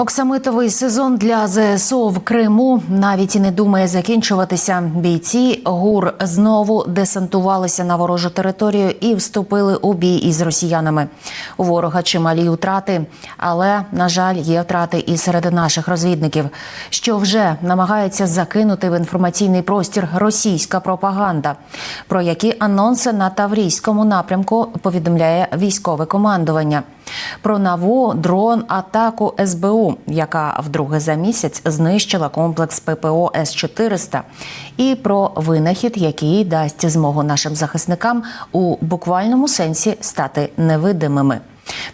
Оксамитовий сезон для ЗСУ в Криму навіть і не думає закінчуватися. Бійці ГУР знову десантувалися на ворожу територію і вступили у бій із росіянами. У ворога чималі втрати, але на жаль, є втрати і серед наших розвідників, що вже намагаються закинути в інформаційний простір російська пропаганда. Про які анонси на Таврійському напрямку повідомляє військове командування. Про нову дрон атаку СБУ, яка вдруге за місяць знищила комплекс ППО С 400 і про винахід, який дасть змогу нашим захисникам у буквальному сенсі стати невидимими.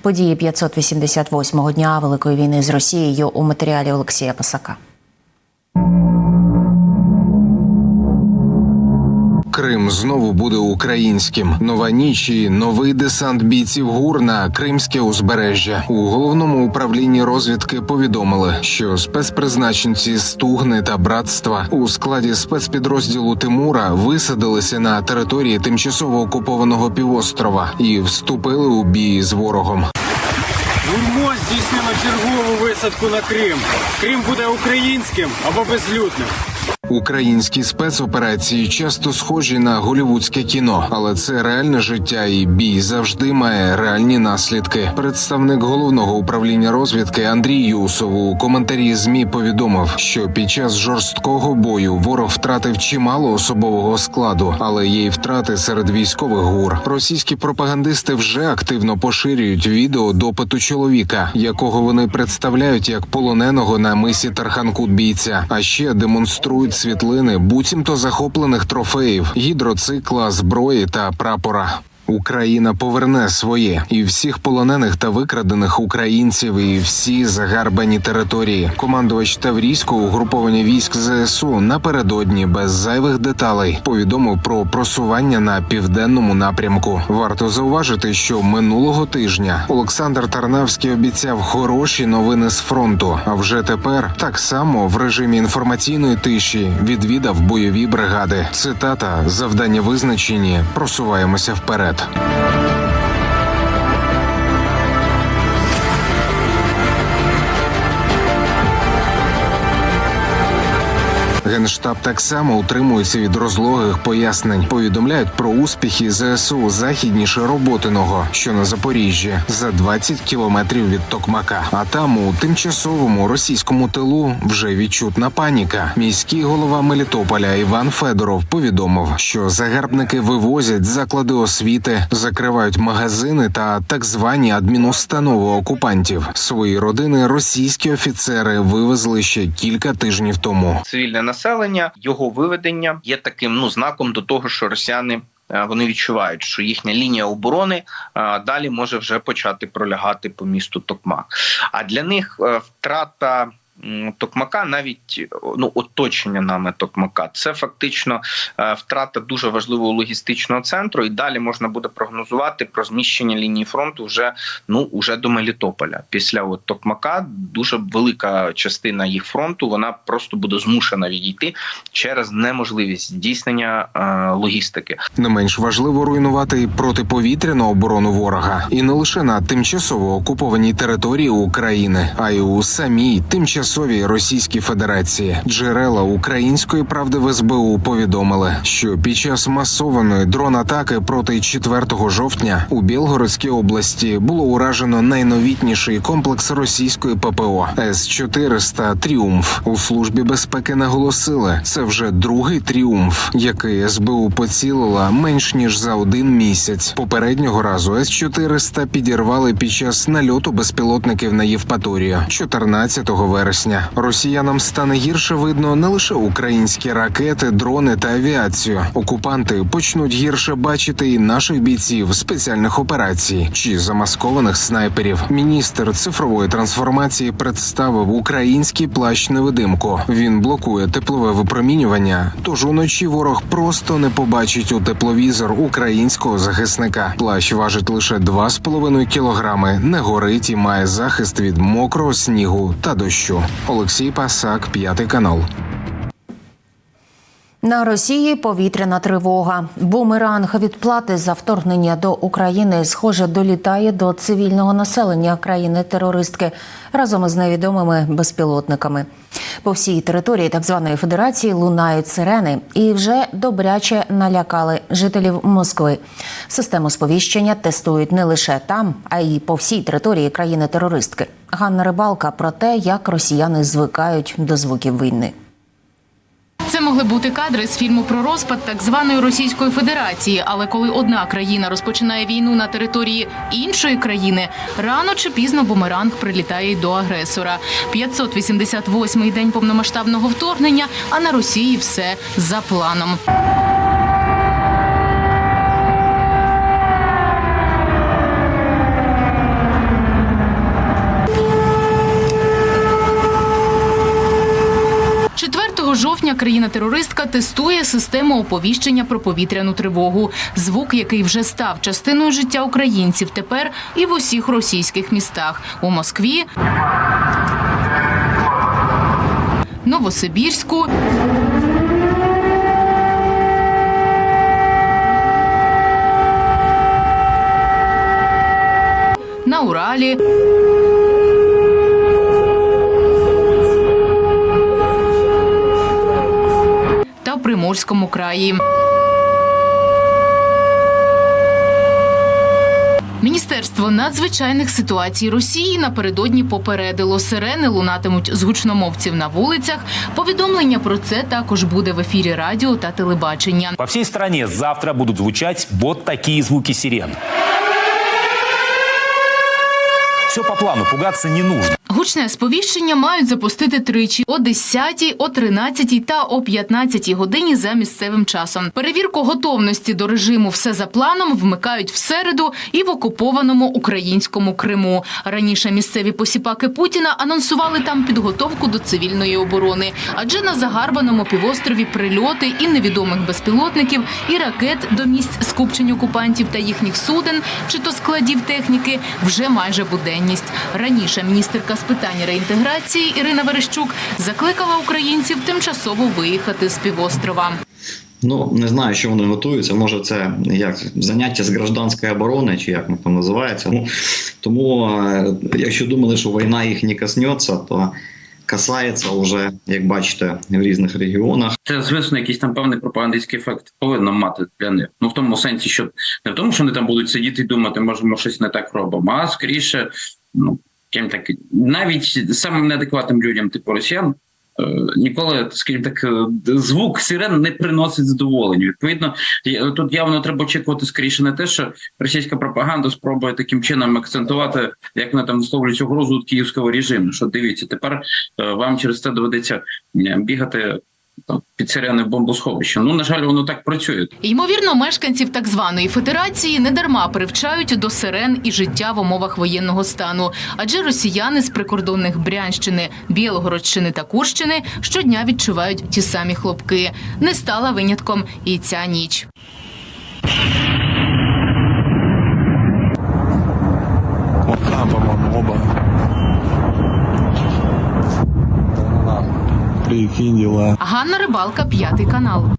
Події 588-го дня Великої війни з Росією у матеріалі Олексія Пасака. Крим знову буде українським. Нова ніч і новий десант бійців ГУР на кримське узбережжя. У головному управлінні розвідки повідомили, що спецпризначенці Стугни та братства у складі спецпідрозділу Тимура висадилися на території тимчасово окупованого півострова і вступили у бій з ворогом. Гурмо здійснило чергову висадку на Крим. Крим буде українським або безлюдним. Українські спецоперації часто схожі на голівудське кіно, але це реальне життя, і бій завжди має реальні наслідки. Представник головного управління розвідки Андрій Юсов у коментарі змі повідомив, що під час жорсткого бою ворог втратив чимало особового складу, але є й втрати серед військових гур. Російські пропагандисти вже активно поширюють відео допиту чоловіка, якого вони представляють як полоненого на мисі Тарханкут бійця, а ще демонструють світлини буцімто захоплених трофеїв, гідроцикла, зброї та прапора. Україна поверне своє і всіх полонених та викрадених українців, і всі загарбані території. Командувач Таврійського угруповання військ ЗСУ напередодні без зайвих деталей повідомив про просування на південному напрямку. Варто зауважити, що минулого тижня Олександр Тарнавський обіцяв хороші новини з фронту. А вже тепер так само в режимі інформаційної тиші відвідав бойові бригади. Цитата завдання визначені. Просуваємося вперед. 的 Генштаб так само утримується від розлогих пояснень. Повідомляють про успіхи ЗСУ західніше Роботиного, що на Запоріжжі, за 20 кілометрів від Токмака. А там у тимчасовому російському тилу вже відчутна паніка. Міський голова Мелітополя Іван Федоров повідомив, що загарбники вивозять заклади освіти, закривають магазини та так звані адмінустанови окупантів. Свої родини російські офіцери вивезли ще кілька тижнів тому. цивільне населення, його виведення є таким ну знаком до того, що росіяни. е, Вони відчувають, що їхня лінія оборони е, далі може вже почати пролягати по місту Токмак. А для них е, втрата Токмака, навіть е, ну оточення нами Токмака, це фактично е, втрата дуже важливого логістичного центру. І далі можна буде прогнозувати про зміщення лінії фронту вже ну уже до Мелітополя. Після от Токмака дуже велика частина їх фронту вона просто буде змушена відійти через неможливість здійснення е, логістики. Не менш важливо руйнувати і протиповітряну оборону ворога, і не лише на тимчасово окупованій території України, а й у самій тимчасовій Російській Федерації. Джерела української правди в СБУ повідомили, що під час масованої дрон-атаки проти 4 жовтня у Білгородській області було уражено найновітніший комплекс російської ППО С 400 Тріумф. У службі безпеки наголосили, це вже другий тріумф, який СБУ поцілила менш ніж за один місяць. Попереднього разу С 400 підірвали під час нальоту безпілотників на Євпаторію 14 вересня. Росіянам стане гірше видно не лише українські ракети, дрони та авіацію. Окупанти почнуть гірше бачити і наших бійців спеціальних операцій чи замаскованих снайперів. Міністр цифрової трансформації представив український плащ невидимку. Він блокує теплове випромінювання. Тож уночі ворог просто не побачить у тепловізор українського захисника. Плащ важить лише 2,5 кілограми, не горить і має захист від мокрого снігу та дощу. Олексій Пасак, п'ятий канал. На Росії повітряна тривога. Бумеранг відплати за вторгнення до України, схоже, долітає до цивільного населення країни-терористки разом із невідомими безпілотниками. По всій території так званої федерації лунають сирени і вже добряче налякали жителів Москви. Систему сповіщення тестують не лише там, а й по всій території країни-терористки. Ганна Рибалка про те, як росіяни звикають до звуків війни. Це могли бути кадри з фільму про розпад так званої Російської Федерації. Але коли одна країна розпочинає війну на території іншої країни, рано чи пізно бумеранг прилітає до агресора. 588-й день повномасштабного вторгнення, а на Росії все за планом. – 4 жовтня країна-терористка тестує систему оповіщення про повітряну тривогу. Звук, який вже став частиною життя українців, тепер і в усіх російських містах у Москві, Новосибірську. На Уралі. Приморському краї. Міністерство надзвичайних ситуацій Росії напередодні попередило сирени лунатимуть з гучномовців на вулицях. Повідомлення про це також буде в ефірі радіо та телебачення. По всей стране завтра будут звучать вот такие звуки сирен. Все по плану, пугаться не нужно. Гучне сповіщення мають запустити тричі о 10, о 13 та о 15 годині за місцевим часом. Перевірку готовності до режиму все за планом вмикають в середу і в окупованому українському Криму. Раніше місцеві посіпаки Путіна анонсували там підготовку до цивільної оборони, адже на загарбаному півострові прильоти і невідомих безпілотників, і ракет до місць скупчень окупантів та їхніх суден, чи то складів техніки, вже майже буденність. Раніше міністерка питань реінтеграції Ірина Верещук закликала українців тимчасово виїхати з півострова. Ну не знаю, що вони готуються. Може, це як заняття з гражданської оборони, чи як воно там називається. Ну тому, е, якщо думали, що війна їх не коснеться, то касається вже, як бачите, в різних регіонах. Це звісно якийсь там певний пропагандистський ефект повинно мати для них. Ну в тому сенсі, що не в тому, що вони там будуть сидіти і думати, може, ми щось не так робимо, а скоріше, ну ким так навіть самим неадекватним людям, типу росіян. е, Ніколи, скажімо так, е, звук сирен не приносить задоволення. Відповідно, тут явно треба очікувати скоріше не те, що російська пропаганда спробує таким чином акцентувати, як вони там висловлюють угрозу київського режиму. Що дивіться, тепер е, вам через це доведеться бігати там, в бомбосховище. Ну на жаль, воно так працює. Ймовірно, мешканців так званої федерації недарма привчають до сирен і життя в умовах воєнного стану, адже росіяни з прикордонних Брянщини, Білогородщини та Курщини щодня відчувають ті самі хлопки. Не стала винятком і ця ніч. Вот там, оба. Прикинь дела. Ганна Рибалка, п'ятий канал.